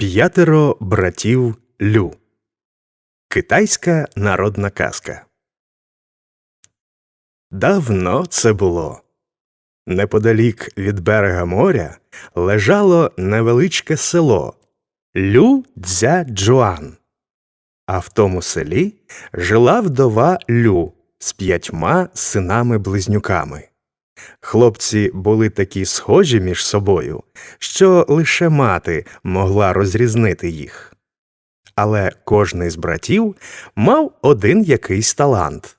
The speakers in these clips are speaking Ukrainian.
П'ятеро братів Лю. Китайська народна казка. Давно це було. Неподалік від берега моря лежало невеличке село Лю Дзя Джуан. А в тому селі жила вдова Лю з п'ятьма синами-близнюками. Хлопці були такі схожі між собою, що лише мати могла розрізнити їх. Але кожний з братів мав один якийсь талант.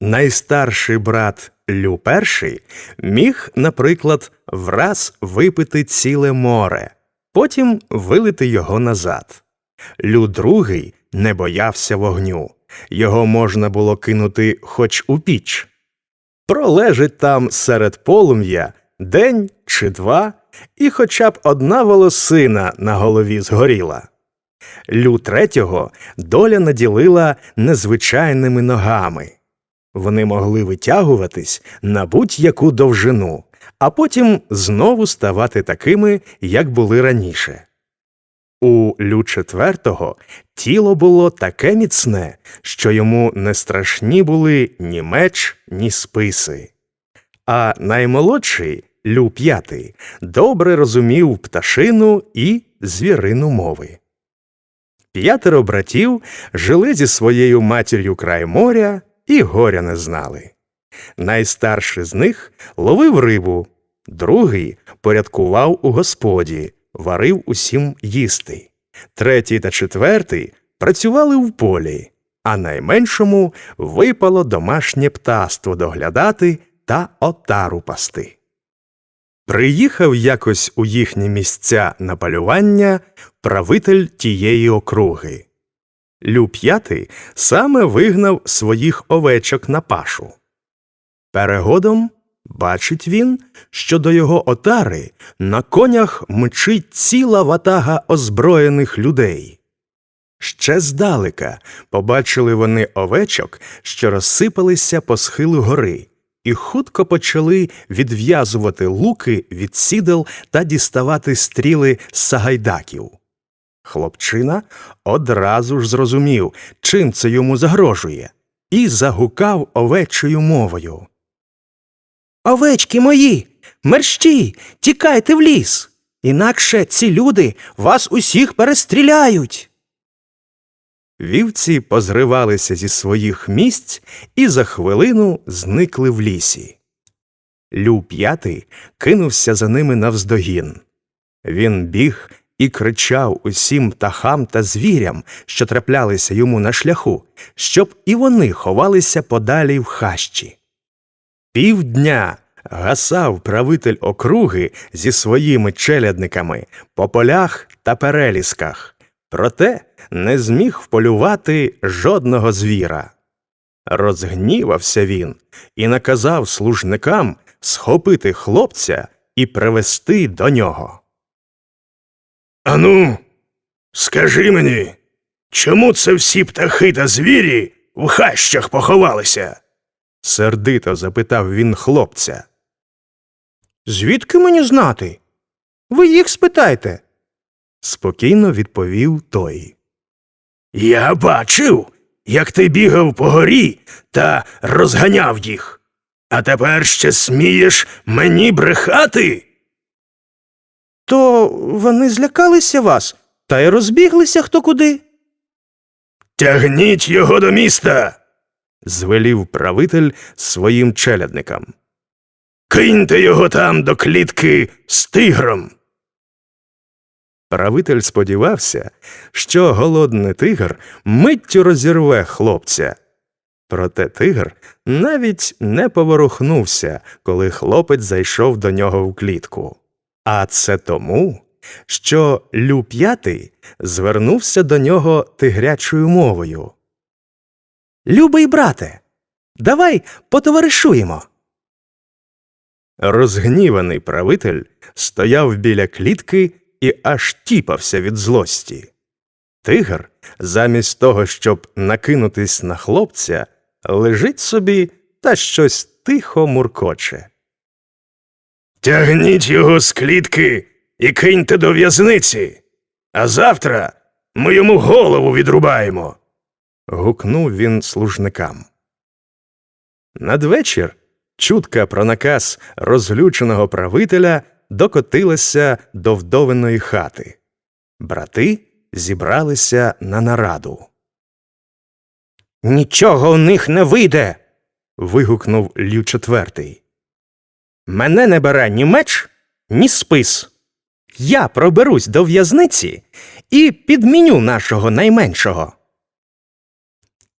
Найстарший брат Лю перший міг, наприклад, враз випити ціле море, потім вилити його назад. Лю другий не боявся вогню, його можна було кинути хоч у піч. Пролежить там серед полум'я день чи два, і хоча б одна волосина на голові згоріла. Лю третього доля наділила незвичайними ногами. Вони могли витягуватись на будь-яку довжину, а потім знову ставати такими, як були раніше. У Лю четвертого тіло було таке міцне, що йому не страшні були ні меч, ні списи. А наймолодший Лю п'ятий добре розумів пташину і звірину мови. П'ятеро братів жили зі своєю матір'ю край моря і горя не знали. Найстарший з них ловив рибу, другий порядкував у господі, варив усім їсти. Третій та четвертий працювали в полі, а найменшому випало домашнє птаство доглядати та отару пасти. Приїхав якось у їхні місця на полювання правитель тієї округи. Лю п'ятий саме вигнав своїх овечок на пашу. Перегодом бачить він, що до його отари на конях мчить ціла ватага озброєних людей. Ще здалека побачили вони овечок, що розсипалися по схилу гори, і хутко почали відв'язувати луки від сідел та діставати стріли з сагайдаків. Хлопчина одразу ж зрозумів, чим це йому загрожує, і загукав овечою мовою. Овечки мої, мерщі, тікайте в ліс, інакше ці люди вас усіх перестріляють. Вівці позривалися зі своїх місць і за хвилину зникли в лісі. Лю п'ятий кинувся за ними навздогін. Він біг і кричав усім птахам та звірям, що траплялися йому на шляху, щоб і вони ховалися подалі в хащі. Півдня гасав правитель округи зі своїми челядниками по полях та перелісках, проте не зміг вполювати жодного звіра. Розгнівався він і наказав служникам схопити хлопця і привести до нього. Ану, скажи мені, чому це всі птахи та звірі в хащах поховалися? Сердито запитав він хлопця. Звідки мені знати? Ви їх спитайте, спокійно відповів той. Я бачив, як ти бігав по горі та розганяв їх. А тепер ще смієш мені брехати? То вони злякалися вас та й розбіглися хто куди. Тягніть його до міста. Звелів правитель своїм челядникам. Киньте його там до клітки з тигром. Правитель сподівався, що голодний тигр миттю розірве хлопця. Проте тигр навіть не поворухнувся, коли хлопець зайшов до нього в клітку. А це тому, що Лю п'ятий звернувся до нього тигрячою мовою. Любий брате, давай потоваришуємо. Розгніваний правитель стояв біля клітки і аж тіпався від злості. Тигр, замість того, щоб накинутись на хлопця, лежить собі та щось тихо муркоче. Тягніть його з клітки і киньте до в'язниці. а завтра ми йому голову відрубаємо. Гукнув він служникам. Надвечір чутка про наказ розлюченого правителя докотилася до вдовиної хати. Брати зібралися на нараду. Нічого у них не вийде. вигукнув Лю четвертий. Мене не бере ні меч, ні спис. Я проберусь до в'язниці і підміню нашого найменшого.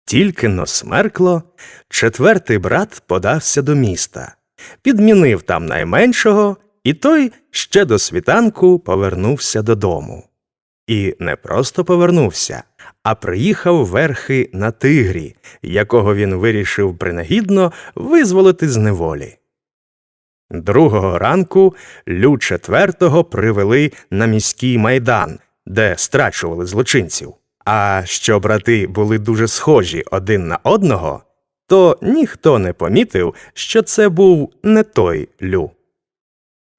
Тільки но смеркло, четвертий брат подався до міста, підмінив там найменшого, і той ще до світанку повернувся додому. І не просто повернувся, а приїхав верхи на тигрі, якого він вирішив принагідно визволити з неволі. Другого ранку Лю четвертого привели на міський майдан, де страчували злочинців. А що брати були дуже схожі один на одного, то ніхто не помітив, що це був не той Лю.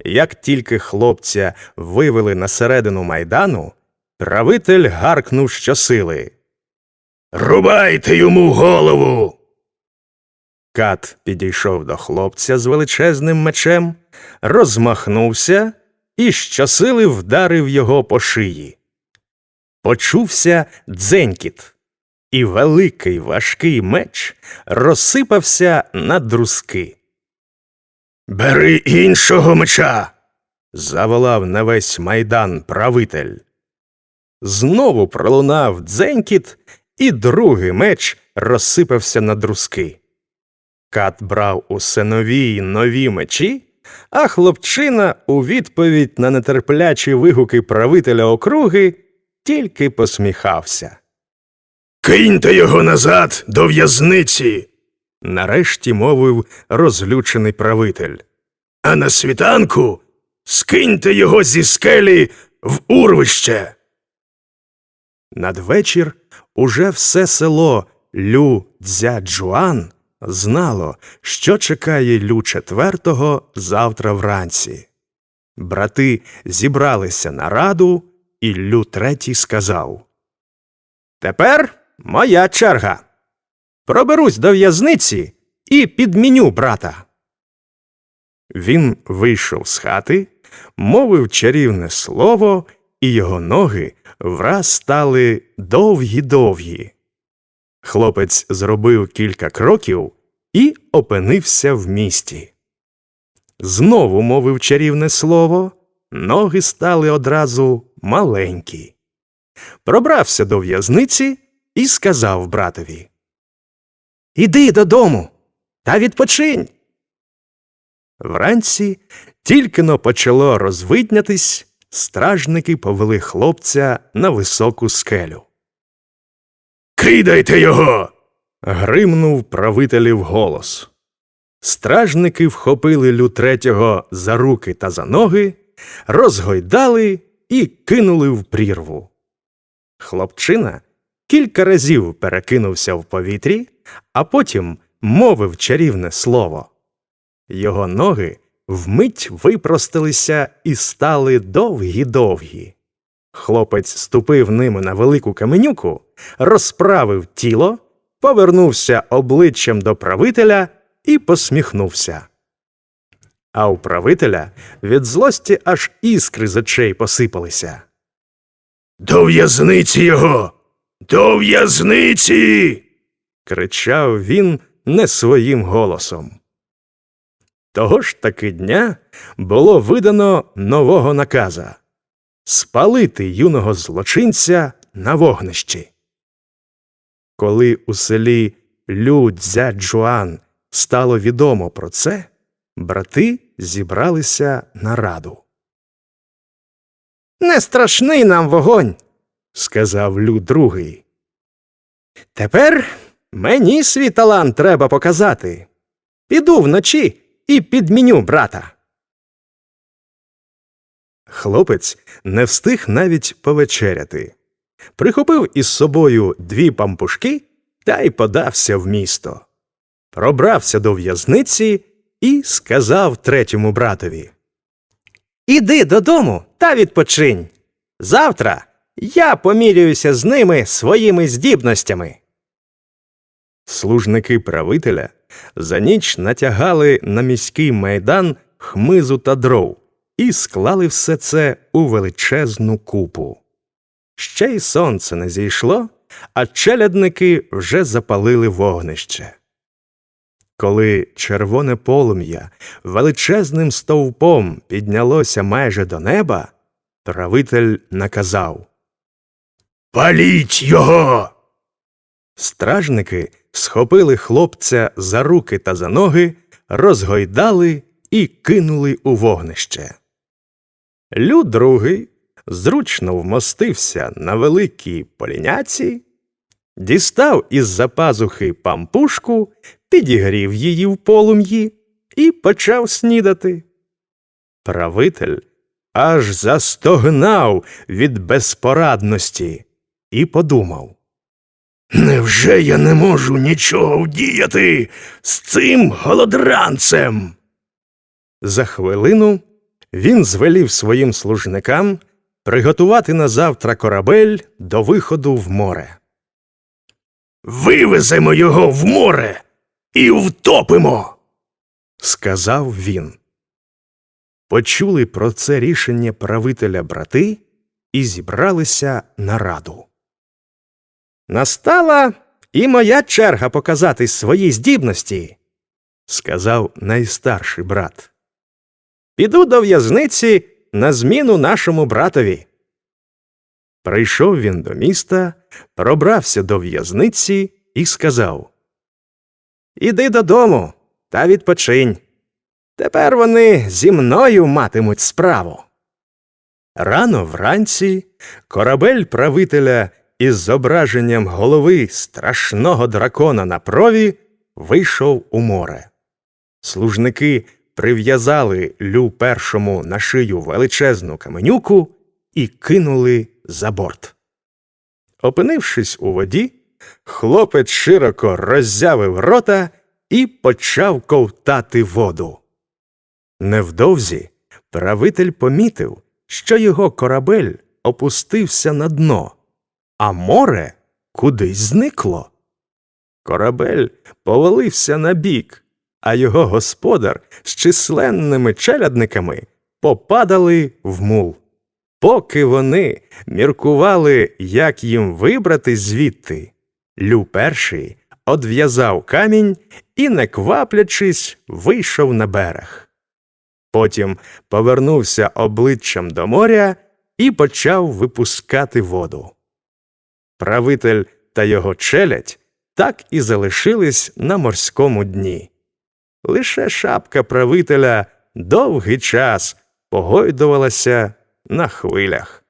Як тільки хлопця вивели на середину майдану, правитель гаркнув щосили. Рубайте йому голову. Кат підійшов до хлопця з величезним мечем, розмахнувся і щосили вдарив його по шиї. Почувся дзенькіт, і великий важкий меч розсипався на друзки. Бери іншого меча. Заволав на весь майдан правитель. Знову пролунав дзенькіт, і другий меч розсипався на друзки. Кат брав усе нові й нові мечі, а хлопчина у відповідь на нетерплячі вигуки правителя округи тільки посміхався. Киньте його назад до в'язниці, Нарешті мовив розлючений правитель. а на світанку скиньте його зі скелі в урвище. Надвечір уже все село Лю Дзя Джуан знало, що чекає Лю четвертого завтра вранці. Брати зібралися на раду, і Лю третій сказав Тепер моя черга. Проберусь до в'язниці і підміню брата. Він вийшов з хати, мовив чарівне слово, і його ноги враз стали довгі-довгі. Хлопець зробив кілька кроків і опинився в місті. Знову мовив чарівне слово, ноги стали одразу маленькі. Пробрався до в'язниці і сказав братові Іди додому та відпочинь. Вранці тільки но почало розвиднятись, стражники повели хлопця на високу скелю. Кидайте його. Гримнув правителів голос. Стражники вхопили лю третього за руки та за ноги, розгойдали і кинули в прірву. Хлопчина кілька разів перекинувся в повітрі, а потім мовив чарівне слово. Його ноги вмить випростилися і стали довгі-довгі. Хлопець ступив ними на велику каменюку, розправив тіло, повернувся обличчям до правителя і посміхнувся. А у правителя від злості аж іскри з очей посипалися. До в'язниці його. До в'язниці. кричав він не своїм голосом. Того ж таки дня було видано нового наказа спалити юного злочинця на вогнищі. Коли у селі Лю Цзя Джуан стало відомо про це, брати зібралися на раду. Не страшний нам вогонь, сказав Лю другий. Тепер мені свій талант треба показати. Піду вночі і підміню брата. Хлопець не встиг навіть повечеряти. Прихопив із собою дві пампушки та й подався в місто. Пробрався до в'язниці і сказав третьому братові Іди додому та відпочинь. Завтра я помірююся з ними своїми здібностями. Служники правителя за ніч натягали на міський майдан хмизу та дров і склали все це у величезну купу. Ще й сонце не зійшло, а челядники вже запалили вогнище. Коли червоне полум'я величезним стовпом піднялося майже до неба, правитель наказав Паліть його. Стражники схопили хлопця за руки та за ноги, розгойдали і кинули у вогнище. Лю другий зручно вмостився на великій поліняці, дістав із за пазухи пампушку, підігрів її в полум'ї і почав снідати. Правитель аж застогнав від безпорадності і подумав. Невже я не можу нічого вдіяти з цим голодранцем? За хвилину він звелів своїм служникам приготувати на завтра корабель до виходу в море. Вивеземо його в море і втопимо. Сказав він. Почули про це рішення правителя брати і зібралися на раду. Настала і моя черга показати свої здібності, сказав найстарший брат. Піду до в'язниці на зміну нашому братові. Прийшов він до міста, пробрався до в'язниці і сказав Іди додому та відпочинь. Тепер вони зі мною матимуть справу. Рано вранці корабель правителя із зображенням голови страшного дракона на прові вийшов у море. Служники прив'язали Лю першому на шию величезну каменюку і кинули за борт. Опинившись у воді, хлопець широко роззявив рота і почав ковтати воду. Невдовзі правитель помітив, що його корабель опустився на дно, а море кудись зникло. Корабель повалився на бік, а його господар з численними челядниками попадали в мул. Поки вони міркували, як їм вибрати звідти, Лю перший одв'язав камінь і, не кваплячись, вийшов на берег. Потім повернувся обличчям до моря і почав випускати воду. Правитель та його челядь так і залишились на морському дні. Лише шапка правителя довгий час погойдувалася на хвилях.